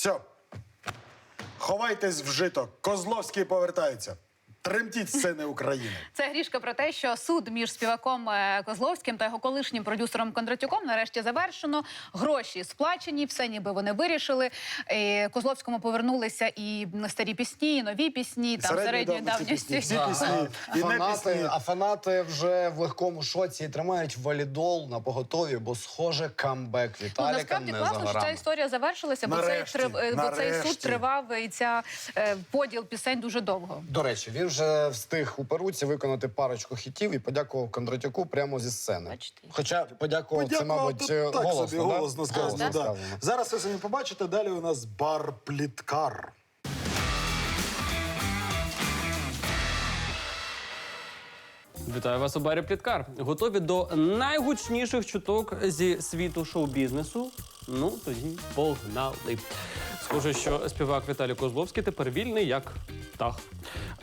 Все. Ховайтесь в. Козловський повертається. Тремтіть сцени України. Це грішка про те, що суд між співаком е, Козловським та його колишнім продюсером Кондратюком нарешті завершено. Гроші сплачені, все ніби вони вирішили. Козловському повернулися і старі пісні, і нові пісні, там середньої давністі. Всі пісні, і не фанати, пісні. а фанати вже в легкому шоці тримають валідол на поготові, бо схоже камбек Ну, насправді не класно, за що ця історія завершилася, бо цей, Нарешті, трив- е, бо цей суд тривав і ця е, поділ пісень дуже довго. До речі, він вже встиг у перуці виконати парочку хітів і подякував Кондратюку прямо зі сцени. Бачите. Хоча подякував це, мабуть, так голосно, собі, да? голосно сказано. Голосно да. сказано. Зараз ви самі побачите, далі у нас бар пліткар. Вітаю вас у барі Пліткар. Готові до найгучніших чуток зі світу шоу-бізнесу? Ну, тоді погнали. Схоже, що співак Віталій Козловський тепер вільний як птах.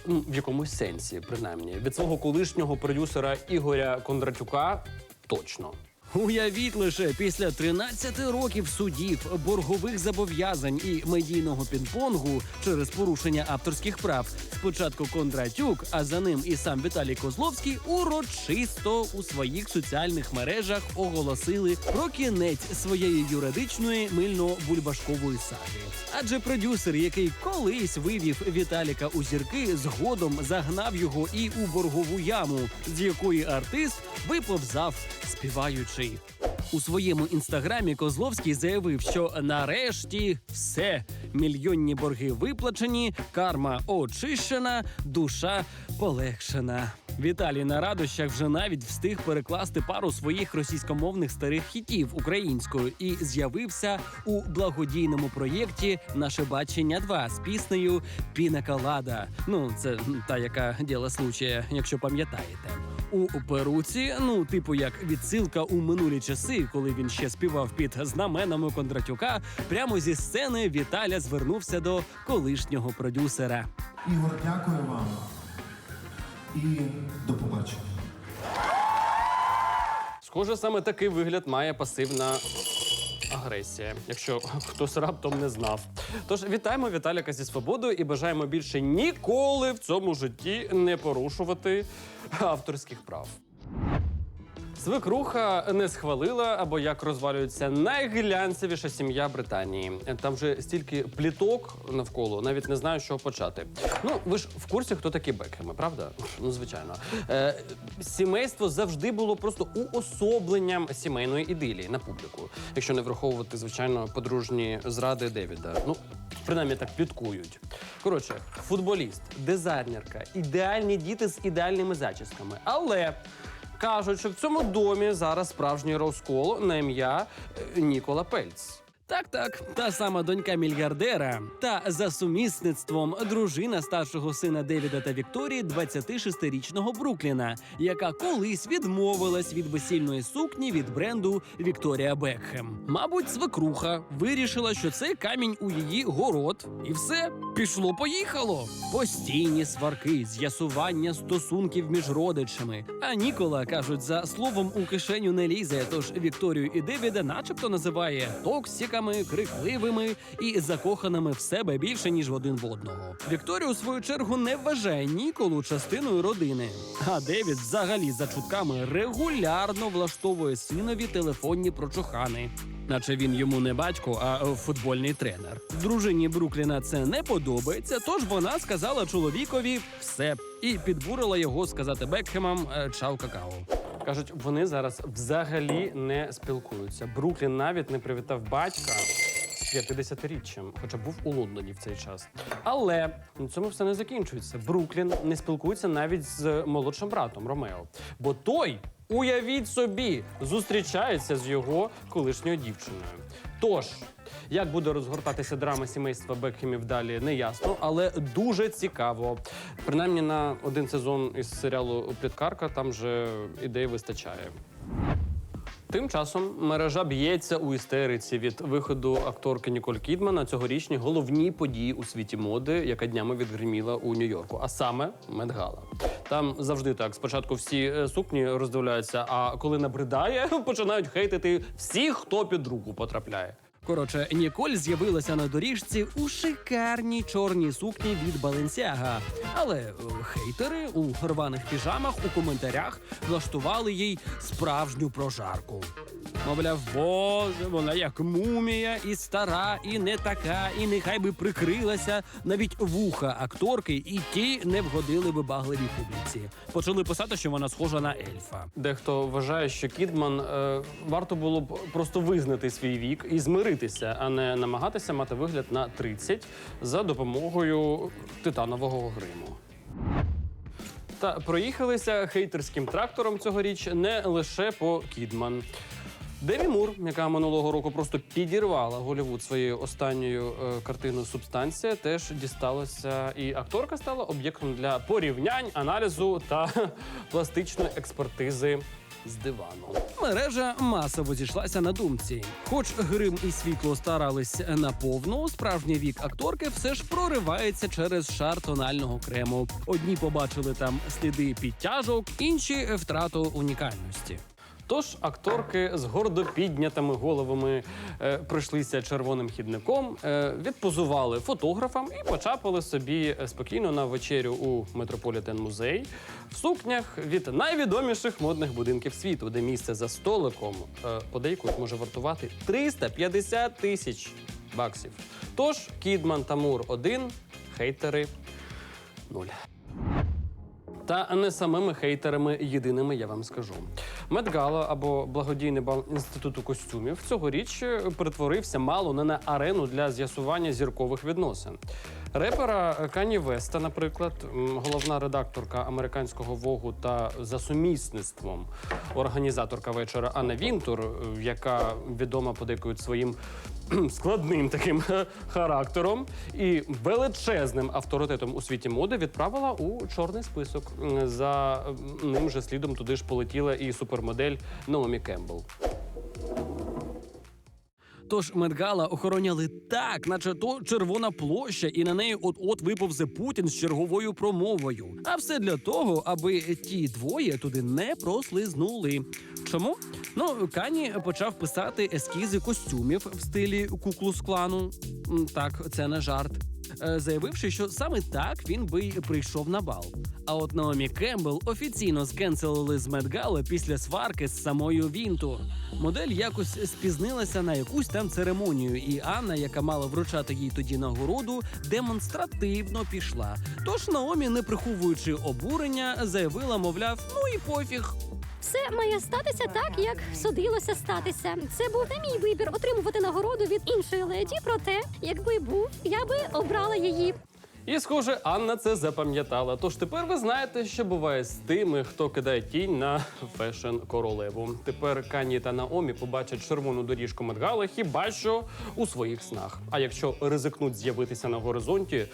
Ну, в якомусь сенсі, принаймні. Від свого колишнього продюсера Ігоря Кондратюка точно. Уявіть лише після 13 років судів, боргових зобов'язань і медійного пінг-понгу через порушення авторських прав. Спочатку Кондратюк, а за ним і сам Віталій Козловський урочисто у своїх соціальних мережах оголосили про кінець своєї юридичної мильно-бульбашкової саги. Адже продюсер, який колись вивів Віталіка у зірки, згодом загнав його і у боргову яму, з якої артист виповзав співаючи. У своєму інстаграмі Козловський заявив, що нарешті все мільйонні борги виплачені, карма очищена, душа полегшена. Віталій на радощах вже навіть встиг перекласти пару своїх російськомовних старих хітів українською і з'явився у благодійному проєкті Наше бачення 2 з піснею Піна Калада. Ну, це та, яка діла случая, якщо пам'ятаєте. У перуці, ну, типу, як відсилка у минулі часи, коли він ще співав під знаменами Кондратюка, прямо зі сцени Віталя звернувся до колишнього продюсера. Ігор, дякую вам і до побачення. Схоже, саме такий вигляд має пасивна агресія, якщо хтось раптом не знав. Тож вітаємо Віталіка зі свободою і бажаємо більше ніколи в цьому житті не порушувати авторських прав. Свекруха не схвалила, або як розвалюється найглянцевіша сім'я Британії. Там вже стільки пліток навколо, навіть не знаю, чого почати. Ну, ви ж в курсі, хто такі Бекхеми, правда? Ну, звичайно. Е, сімейство завжди було просто уособленням сімейної ідилії на публіку, якщо не враховувати, звичайно, подружні зради Девіда. Ну, принаймні так пліткують. Коротше, футболіст, дизайнерка, ідеальні діти з ідеальними зачісками. Але Кажуть, що в цьому домі зараз справжній розкол на ім'я е, Нікола Пельц. Так, так, та сама донька мільярдера, та за сумісництвом дружина старшого сина Девіда та Вікторії, 26-річного Брукліна, яка колись відмовилась від весільної сукні від бренду Вікторія Бекхем. Мабуть, свекруха вирішила, що це камінь у її город, і все пішло поїхало. Постійні сварки, з'ясування стосунків між родичами. А Нікола кажуть, за словом у кишеню не лізе. Тож Вікторію і Девіда, начебто, називає токсиками, крикливими і закоханими в себе більше ніж в один в одного. Вікторія, у свою чергу, не вважає Ніколу частиною родини. А Девід, взагалі, за чутками, регулярно влаштовує синові телефонні прочухани. Наче він йому не батько, а футбольний тренер. Дружині Брукліна це не подобається, тож вона сказала чоловікові все і підбурила його сказати Бекхемам е, чау какао. Кажуть, вони зараз взагалі не спілкуються. Бруклін навіть не привітав батька 50-річчям, хоча був у Лондоні в цей час. Але на цьому все не закінчується. Бруклін не спілкується навіть з молодшим братом Ромео, бо той. Уявіть собі, зустрічається з його колишньою дівчиною. Тож, як буде розгортатися драма сімейства Бекхемів далі, не ясно, але дуже цікаво. Принаймні на один сезон із серіалу Пліткарка там же ідей вистачає. Тим часом мережа б'ється у істериці від виходу акторки Ніколь Кідман на цьогорічні головні події у світі моди, яка днями відгриміла у Нью-Йорку, а саме Медгала. Там завжди так. Спочатку всі е, сукні роздивляються, а коли набридає, починають хейтити всіх, хто під руку потрапляє. Коротше, Ніколь з'явилася на доріжці у шикарній чорній сукні від Баленсіага. Але е, хейтери у рваних піжамах у коментарях влаштували їй справжню прожарку. Мовляв, боже, вона як мумія, і стара, і не така, і нехай би прикрилася. Навіть вуха акторки, і ті не вгодили вибагливій публіці. Почали писати, що вона схожа на ельфа. Дехто вважає, що Кідман е, варто було б просто визнати свій вік і змиритися, а не намагатися мати вигляд на 30 за допомогою титанового гриму. Та проїхалися хейтерським трактором цьогоріч не лише по Кідман. Деві Мур, яка минулого року просто підірвала Голівуд своєю останньою е, картиною Субстанція, теж дісталося, і акторка стала об'єктом для порівнянь, аналізу та пластичної експертизи з дивану. Мережа масово зійшлася на думці. Хоч грим і світло старались наповну, справжній вік акторки все ж проривається через шар тонального крему. Одні побачили там сліди підтяжок, інші втрату унікальності. Тож акторки з гордо піднятими головами е, пройшлися червоним хідником, е, відпозували фотографам і почапали собі е, спокійно на вечерю у Метрополітен музей в сукнях від найвідоміших модних будинків світу, де місце за столиком е, подейкують може вартувати 350 тисяч баксів. Тож Кідман та Мур один, хейтери нуль. Та не самими хейтерами єдиними я вам скажу. Медгала або благодійний бал інституту костюмів цьогоріч перетворився мало не на арену для з'ясування зіркових відносин. Репера Кані Веста, наприклад, головна редакторка американського вогу та за сумісництвом організаторка вечора Анна Вінтур, е, яка відома подекують своїм складним таким е, характером і величезним авторитетом у світі моди, відправила у чорний список. За ним же слідом туди ж полетіла і супермодель Наомі Кембл. Тож Медгала охороняли так, наче то червона площа, і на неї от-от виповзе Путін з черговою промовою. А все для того, аби ті двоє туди не прослизнули. Чому? Ну, Кані почав писати ескізи костюмів в стилі куклус-клану. М, Так, це не жарт. Е, Заявивши, що саме так він би й прийшов на бал. А от Наомі Кембл офіційно скенселили з Медгали після сварки з самою Вінту. Модель якось спізнилася на якусь там церемонію, і Анна, яка мала вручати їй тоді нагороду, демонстративно пішла. Тож Наомі, не приховуючи обурення, заявила, мовляв, ну і пофіг. Все має статися так, як судилося статися. Це був не мій вибір отримувати нагороду від іншої леді. Проте, якби був, я би обрала її. І, схоже, Анна це запам'ятала. Тож тепер ви знаєте, що буває з тими, хто кидає тінь на фешн королеву. Тепер Кані та Наомі побачать червону доріжку Медгали хіба що у своїх снах. А якщо ризикнуть з'явитися на горизонті,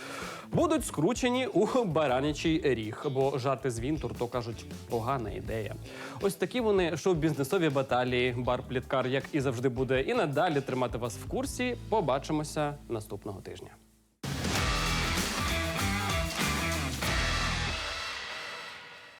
будуть скручені у баранячий ріг, бо жарти з Вінтур, то кажуть, погана ідея. Ось такі вони шоу-бізнесові баталії. Бар Пліткар, як і завжди, буде і надалі тримати вас в курсі. Побачимося наступного тижня.